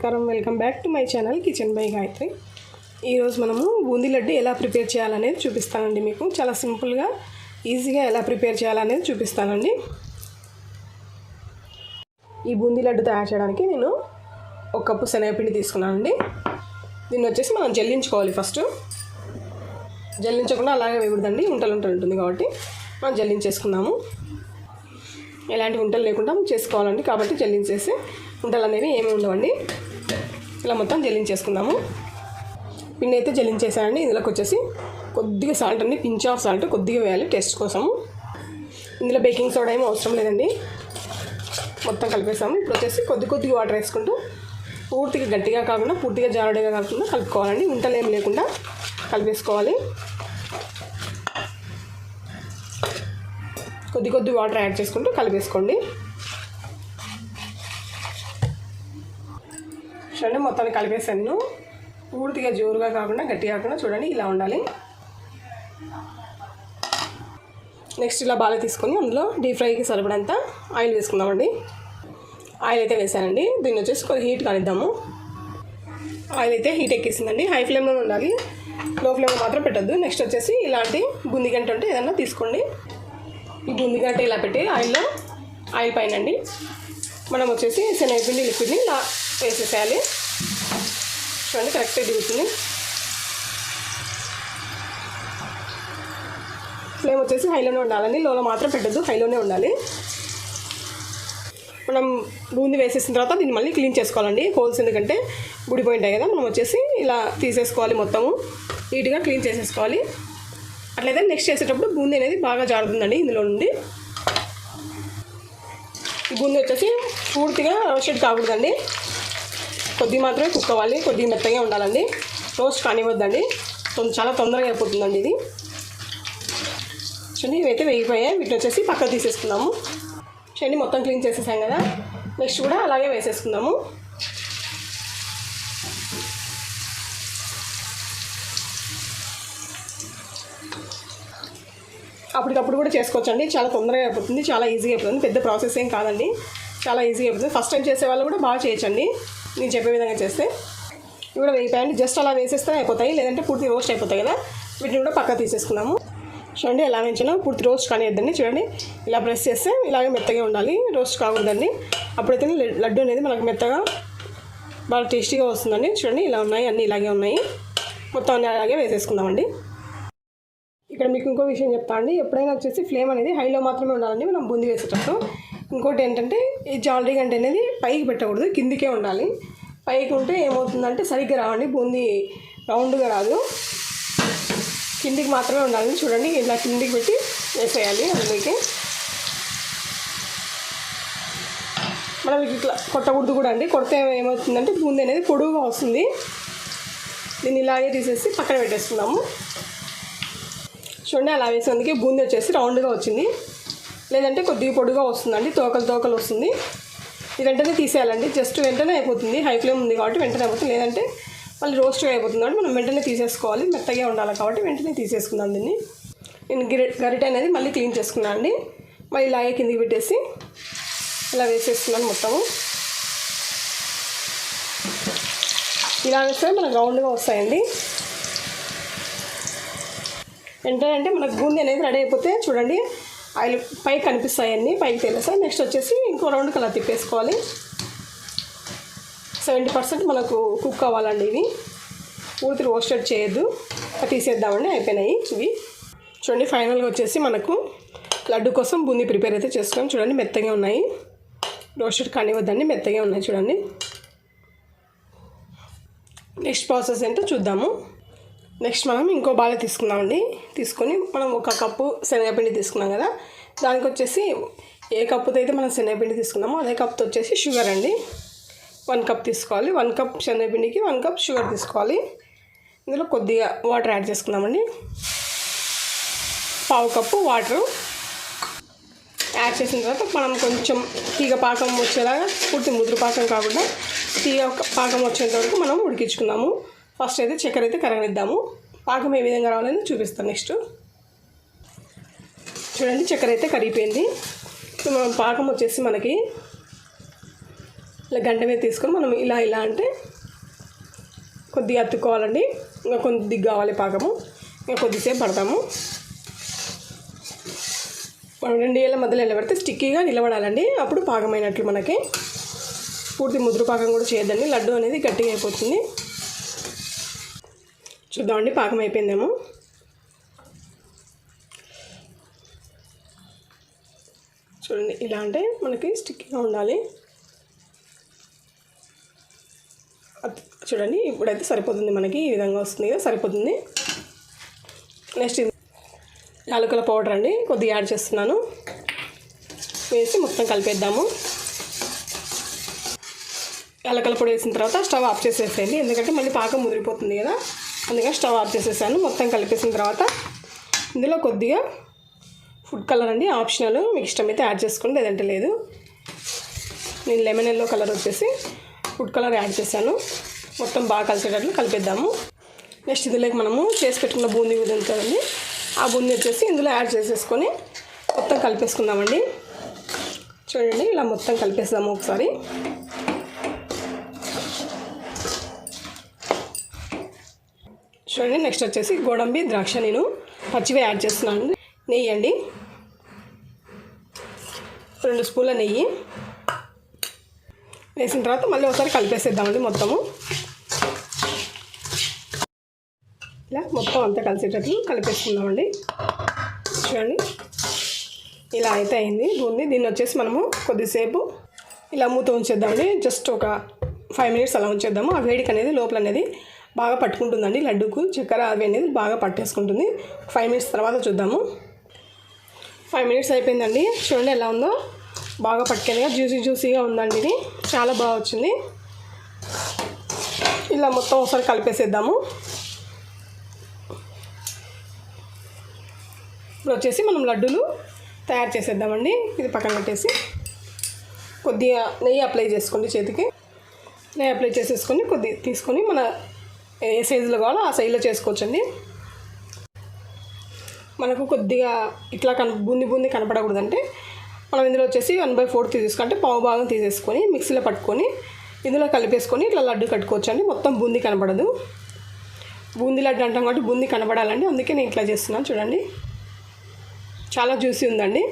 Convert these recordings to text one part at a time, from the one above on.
నమస్కారం welcome back to my channel kitchen by Gayatri. ఈరోజు మనము బూందీ లడ్డు ఎలా ప్రిపేర్ చేయాలనేది చూపిస్తానండి మీకు. చాలా సింపుల్గా ఈజీగా ఎలా ప్రిపేర్ చేయాలనేది చూపిస్తానండి. ఈ బూందీ లడ్డు తయారు చేయడానికి నేను ఒక కప్పు శనగపిండి తీసుకున్నానండి. దీన్ని వచ్చేసి మనం జల్లించుకోవాలి ఫస్ట్. జల్లించకుండా అలాగే వేయకూడదండి ఉంటలు ఉంటలు ఉంటుంది కాబట్టి మనం జల్లించేసుకుందాము ఎలాంటి ఉంటలు లేకుండా చేసుకోవాలండి కాబట్టి జల్లించేసి ఉంటలు అనేవి ఏమి ఉండవండి. ఇలా మొత్తం జల్లించేసుకుందాము. పిండి అయితే జల్లించేసానండి. ఇందులోకి వచ్చేసి కొద్దిగా సాల్ట్ అండి. పించ్ ఆఫ్ సాల్ట్ కొద్దిగా వేయాలి టేస్ట్ కోసము ఇందులో బేకింగ్ సోడా ఏమీ అవసరం లేదండి. మొత్తం కలిపేసాము. ఇప్పుడు వచ్చేసి కొద్ది కొద్దిగా వాటర్ వేసుకుంటూ పూర్తిగా గట్టిగా కాకుండా పూర్తిగా జారుడుగా కాకుండా కలుపుకోవాలండి. ఉంటలు ఏమి లేకుండా కలిపేసుకోవాలి. కొద్ది కొద్ది వాటర్ యాడ్ చేసుకుంటూ కలిపేసుకోండి. చూడండి మొత్తాన్ని కలిపేసాను పూర్తిగా జోరుగా కాకుండా గట్టిగా కాకుండా చూడండి ఇలా ఉండాలి. నెక్స్ట్ ఇలా బాగా తీసుకొని అందులో డీప్ ఫ్రైకి సరిపడంత ఆయిల్ వేసుకుందామండి. ఆయిల్ అయితే వేసానండి. దీన్ని వచ్చేసి కొద్దిగా హీట్ కానిద్దాము. ఆయిల్ అయితే హీట్ ఎక్కేసిందండి. హై ఫ్లేమ్లో ఉండాలి. లో ఫ్లేమ్లో మాత్రం పెట్టద్దు. నెక్స్ట్ వచ్చేసి ఇలాంటి బుంది గంట ఉంటే ఏదన్నా తీసుకోండి. ఈ బుంది గంట ఇలా పెట్టి ఆయిల్లో ఆయిల్ పైన అండి మనం వచ్చేసి శనగపిండి లిక్విడ్ని ఇలా వేసేసేయాలి. చూడండి కరెక్ట్గా దిగుతుంది. ఫ్లేమ్ వచ్చేసి హైలోనే ఉండాలండి. లోలో మాత్రం పెట్టద్దు హైలోనే ఉండాలి. మనం బూంది వేసేసిన తర్వాత దీన్ని మళ్ళీ క్లీన్ చేసుకోవాలండి. హోల్స్ ఎందుకంటే గుడిపోయి ఉంటాయి కదా మనం వచ్చేసి ఇలా తీసేసుకోవాలి మొత్తము. నీట్గా క్లీన్ చేసేసుకోవాలి. అట్లయితే నెక్స్ట్ చేసేటప్పుడు బూందీ అనేది బాగా జారుతుందండి ఇందులో నుండి. ఈ బూందీ వచ్చేసి పూర్తిగా షెడ్ కాకూడదండి. కొద్ది మాత్రమే కుక్ అవ్వాలి కొద్దిగా మెత్తగా ఉండాలండి. రోస్ట్ కానివ్వద్దండి. చాలా తొందరగా అయిపోతుందండి ఇది. చూడండి ఇవైతే వేగిపోయాయి. వీటిని వచ్చేసి పక్కకు తీసేసుకుందాము. చూడండి మొత్తం క్లీన్ చేసేసాం కదా. నెక్స్ట్ కూడా అలాగే వేసేసుకుందాము. అప్పటికప్పుడు కూడా చేసుకోవచ్చండి. చాలా తొందరగా అయిపోతుంది. చాలా ఈజీగా అయిపోతుంది. పెద్ద ప్రాసెస్ ఏం కాదండి. చాలా ఈజీగా అయిపోతుంది. ఫస్ట్ టైం చేసే వాళ్ళు కూడా బాగా చేయొచ్చండి. నేను చెప్పే విధంగా చేస్తే. ఇవి కూడా వేయిపోయండి జస్ట్ అలా వేసేస్తే అయిపోతాయి లేదంటే పూర్తి రోస్ట్ అయిపోతాయి కదా. వీటిని కూడా పక్క తీసేసుకున్నాము. చూడండి ఎలా వేయించాలో పూర్తి రోస్ట్ కానివ్వద్దండి చూడండి. ఇలా ప్రెస్ చేస్తే ఇలాగే మెత్తగా ఉండాలి రోస్ట్ కాకూడదండి. అప్పుడైతే లడ్డు అనేది మనకు మెత్తగా బాగా టేస్టీగా వస్తుందండి. చూడండి ఇలా ఉన్నాయి అన్నీ ఇలాగే ఉన్నాయి. మొత్తం అన్నీ అలాగే వేసేసుకుందామండి. ఇక్కడ మీకు ఇంకో విషయం చెప్తా అండి. ఎప్పుడైనా వచ్చేసి ఫ్లేమ్ అనేది హైలో మాత్రమే ఉండాలండి మనం బూందీ వేసేటప్పుడు. ఇంకోటి ఏంటంటే ఈ జాలరీ గంట అనేది పైకి పెట్టకూడదు కిందికే ఉండాలి. పైకి ఉంటే ఏమవుతుందంటే సరిగ్గా రావండి బూందీ రౌండ్గా రాదు. కిందికి మాత్రమే ఉండాలి చూడండి ఇలా కిందికి పెట్టి వేసేయాలి అందులోకి. మనం ఇట్లా కొట్టకూడదు కూడా అండి. కొడితే ఏమవుతుందంటే బూందీ అనేది పొడువుగా వస్తుంది. దీన్ని ఇలాగే తీసేసి పక్కన పెట్టేసుకుందాము. చూడండి అలా వేసేందుకే బూందీ వచ్చేసి రౌండ్గా వచ్చింది. లేదంటే కొద్దిగా పొడిగా వస్తుందండి తోకలు తోకలు వస్తుంది. ఇది వెంటనే తీసేయాలండి జస్ట్ వెంటనే అయిపోతుంది. హై ఫ్లేమ్ ఉంది కాబట్టి వెంటనే అయిపోతుంది. లేదంటే మళ్ళీ రోస్ట్గా అయిపోతుంది కాబట్టి మనం వెంటనే తీసేసుకోవాలి. మెత్తగా ఉండాలి కాబట్టి వెంటనే తీసేసుకుందాం దీన్ని. నేను గరిట అనేది మళ్ళీ క్లీన్ చేసుకున్నాను అండి. మళ్ళీ ఇలాగే కిందికి పెట్టేసి ఇలా వేసేసుకున్నాను మొత్తము. ఇలా వేస్తే మనకు రౌండ్గా వస్తాయండి. వెంటనే అంటే మనకు బూందీ అనేది రెడీ అయిపోతే చూడండి. ఆయిల్ పైకి కనిపిస్తాయి అన్నీ పైకి తెలుసా నెక్స్ట్ వచ్చేసి ఇంకో రౌండ్ కలా తిప్పేసుకోవాలి. సెవెంటీ పర్సెంట్ మనకు కుక్ అవ్వాలండి ఇవి. పూర్తి రోస్టెడ్ చేయొద్దు. తీసేద్దామండి అయిపోయినాయి ఇవి. చూడండి ఫైనల్గా వచ్చేసి మనకు లడ్డు కోసం బూందీ ప్రిపేర్ అయితే చేసుకున్నాం. చూడండి మెత్తగా ఉన్నాయి. రోస్టెడ్ కానివ్వద్దండి మెత్తగా ఉన్నాయి చూడండి. నెక్స్ట్ ప్రాసెస్ ఏంటో చూద్దాము. నెక్స్ట్ మనం ఇంకో బాగా తీసుకున్నామండి తీసుకొని మనం ఒక కప్పు శనగపిండి తీసుకున్నాం కదా. దానికి వచ్చేసి ఏ కప్పుతో అయితే మనం శనగపిండి తీసుకున్నామో అదే కప్తో వచ్చేసి షుగర్ అండి. వన్ కప్ తీసుకోవాలి. వన్ కప్ శనగపిండికి వన్ కప్ షుగర్ తీసుకోవాలి. ఇందులో కొద్దిగా వాటర్ యాడ్ చేసుకుందామండి. పావు కప్పు వాటరు యాడ్ చేసిన తర్వాత మనం కొంచెం తీగ పాకం వచ్చేలాగా పూర్తి ముదురు పాకం కాకుండా తీగ పాకం వచ్చేంత వరకు మనం ఉడికించుకుందాము. ఫస్ట్ అయితే చక్కెర అయితే కరగనిద్దాము. పాకం ఏ విధంగా రావాలని చూపిస్తాం నెక్స్ట్. చూడండి చక్కెర అయితే కరిగిపోయింది. మనం పాకం వచ్చేసి మనకి ఇలా గంట మీద తీసుకొని మనం ఇలా ఇలా అంటే కొద్దిగా అత్తుకోవాలండి ఇంకా కొద్దిగా కావాలి పాకము. ఇంకా కొద్దిసేపు పడతాము. మనం రెండు ఏళ్ళ మధ్యలో నిలబడితే స్టిక్కీగా నిలబడాలండి. అప్పుడు పాకమైనట్లు మనకి. పూర్తి ముద్ర పాకం కూడా చేయొద్దండి. లడ్డు అనేది గట్టిగా అయిపోతుంది. చూద్దామండి పాకం అయిపోయిందేమో చూడండి ఇలా అంటే మనకి స్టిక్గా ఉండాలి. చూడండి ఇప్పుడైతే సరిపోతుంది మనకి ఈ విధంగా వస్తుంది కదా సరిపోతుంది. నెక్స్ట్ ఇది యాలకుల పౌడర్ అండి కొద్దిగా యాడ్ చేస్తున్నాను. వేసి మొత్తం కలిపేద్దాము. యాలకల పొడి వేసిన తర్వాత స్టవ్ ఆఫ్ చేసేసేయండి ఎందుకంటే మళ్ళీ పాకం ముదిరిపోతుంది కదా. అందుకే స్టవ్ ఆఫ్ చేసేసాను. మొత్తం కలిపేసిన తర్వాత ఇందులో కొద్దిగా ఫుడ్ కలర్ అండి ఆప్షనల్. మీకు ఇష్టమైతే యాడ్ చేసుకోండి లేదంటే లేదు. నేను లెమన్ ఎల్లో కలర్ వచ్చేసి ఫుడ్ కలర్ యాడ్ చేశాను. మొత్తం బాగా కలిసేటట్లు కలిపేద్దాము. నెక్స్ట్ ఇందులోకి మనము చేసి పెట్టుకున్న బూందీ కూడా ఆ బూందీ వచ్చేసి ఇందులో యాడ్ చేసేసుకొని మొత్తం కలిపేసుకుందామండి. చూడండి ఇలా మొత్తం కలిపేద్దాము ఒకసారి. చూడండి నెక్స్ట్ వచ్చేసి గోడంబి ద్రాక్ష నేను పచ్చివే యాడ్ చేస్తున్నాను. నెయ్యి అండి. రెండు స్పూన్ల నెయ్యి. వేసిన తర్వాత మళ్ళీ ఒకసారి కలిపేసేద్దామండి మొత్తము. ఇలా మొత్తం అంతా కలిసేటట్లు కలిపేసుకుందామండి. చూడండి. ఇలా అయితే అయింది. బూంది దీన్ని వచ్చేసి మనము కొద్దిసేపు ఇలా మూత ఉంచేద్దామండి. జస్ట్ ఒక ఫైవ్ మినిట్స్ అలా ఉంచేద్దాము. ఆ వేడికి అనేది లోపల అనేది బాగా పట్టుకుంటుందండి లడ్డూకు. చక్కెర అవి అనేది బాగా పట్టేసుకుంటుంది. ఫైవ్ మినిట్స్ తర్వాత చూద్దాము. ఫైవ్ మినిట్స్ అయిపోయిందండి. చూడండి ఎలా ఉందో. బాగా పట్టుకెళ్ళగా జ్యూసీ జ్యూసీగా ఉందండి ఇది. చాలా బాగా వచ్చింది. ఇలా మొత్తం ఒకసారి కలిపేసేద్దాము. ఇప్పుడు వచ్చేసి మనం లడ్డూలు తయారు చేసేద్దామండి. ఇది పక్కన పెట్టేసి. కొద్దిగా నెయ్యి అప్లై చేసుకోండి చేతికి. నెయ్యి అప్లై చేసేసుకొని కొద్ది తీసుకొని మన ఏ సైజులో కావాలో ఆ సైజులో చేసుకోవచ్చండి. మనకు కొద్దిగా ఇట్లా కన బూంది బూంది కనపడకూడదంటే మనం ఇందులో వచ్చేసి వన్ బై ఫోర్త్ తీసుకుంటే పావు భాగం తీసేసుకొని మిక్సీలో పట్టుకొని ఇందులో కలిపేసుకొని ఇట్లా లడ్డు కట్టుకోవచ్చండి. మొత్తం బూంది కనపడదు. బూందీ లడ్డు అంటాం కాబట్టి బూందీ కనపడాలండి. అందుకే నేను ఇట్లా చేస్తున్నాను చూడండి. చాలా జ్యూసీ ఉందండి.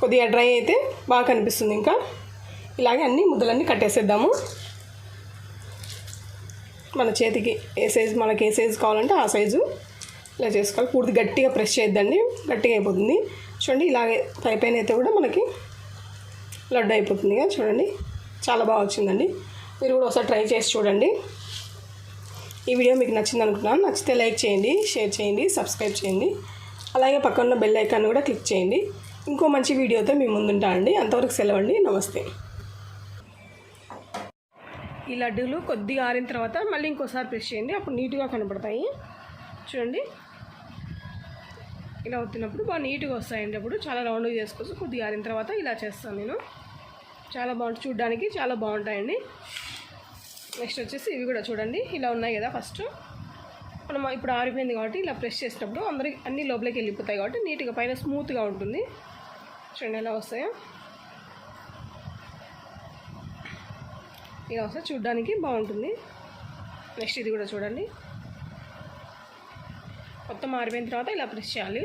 కొద్దిగా డ్రై అయితే బాగా కనిపిస్తుంది ఇంకా. ఇలాగే అన్ని ముద్దలన్నీ కట్టేసేద్దాము. మన చేతికి ఏ సైజు మనకి ఏ సైజు కావాలంటే ఆ సైజు ఇలా చేసుకోవాలి. పూర్తి గట్టిగా ప్రెస్ చేయొద్దండి. గట్టిగా అయిపోతుంది. చూడండి ఇలాగే పై పైన అయితే కూడా మనకి లడ్డు అయిపోతుంది కదా చూడండి. చాలా బాగా వచ్చిందండి. మీరు కూడా ఒకసారి ట్రై చేసి చూడండి. ఈ వీడియో మీకు నచ్చింది అనుకున్నాను నచ్చితే లైక్ చేయండి షేర్ చేయండి సబ్స్క్రైబ్ చేయండి. అలాగే పక్కన బెల్ ఐకాన్ కూడా క్లిక్ చేయండి. ఇంకో మంచి వీడియోతో మీ ముందుంటానండి. అంతవరకు సెలవండి నమస్తే. ఈ లడ్డూలు కొద్దిగా ఆరిన తర్వాత మళ్ళీ ఇంకోసారి ప్రెస్ చేయండి. అప్పుడు నీట్గా కనపడతాయి చూడండి. ఇలా వచ్చినప్పుడు బాగా నీట్గా వస్తాయండి అప్పుడు. చాలా రౌండ్గా చేసుకోవచ్చు. కొద్దిగా ఆరిన తర్వాత ఇలా చేస్తాను నేను. చాలా బాగుంటుంది చూడడానికి చాలా బాగుంటాయండి. నెక్స్ట్ వచ్చేసి ఇవి కూడా చూడండి. ఇలా ఉన్నాయి కదా ఫస్ట్. మనం ఇప్పుడు ఆరిపోయింది కాబట్టి ఇలా ప్రెస్ చేసినప్పుడు అందరికి అన్ని లోపలికి వెళ్ళిపోతాయి కాబట్టి నీట్గా పైన స్మూత్గా ఉంటుంది. చూడండి ఎలా వస్తాయో. ఇలా వస్తే చూడ్డానికి బాగుంటుంది. నెక్స్ట్ ఇది కూడా చూడండి. మొత్తం మారిపోయిన తర్వాత ఇలా ప్రెస్ చేయాలి.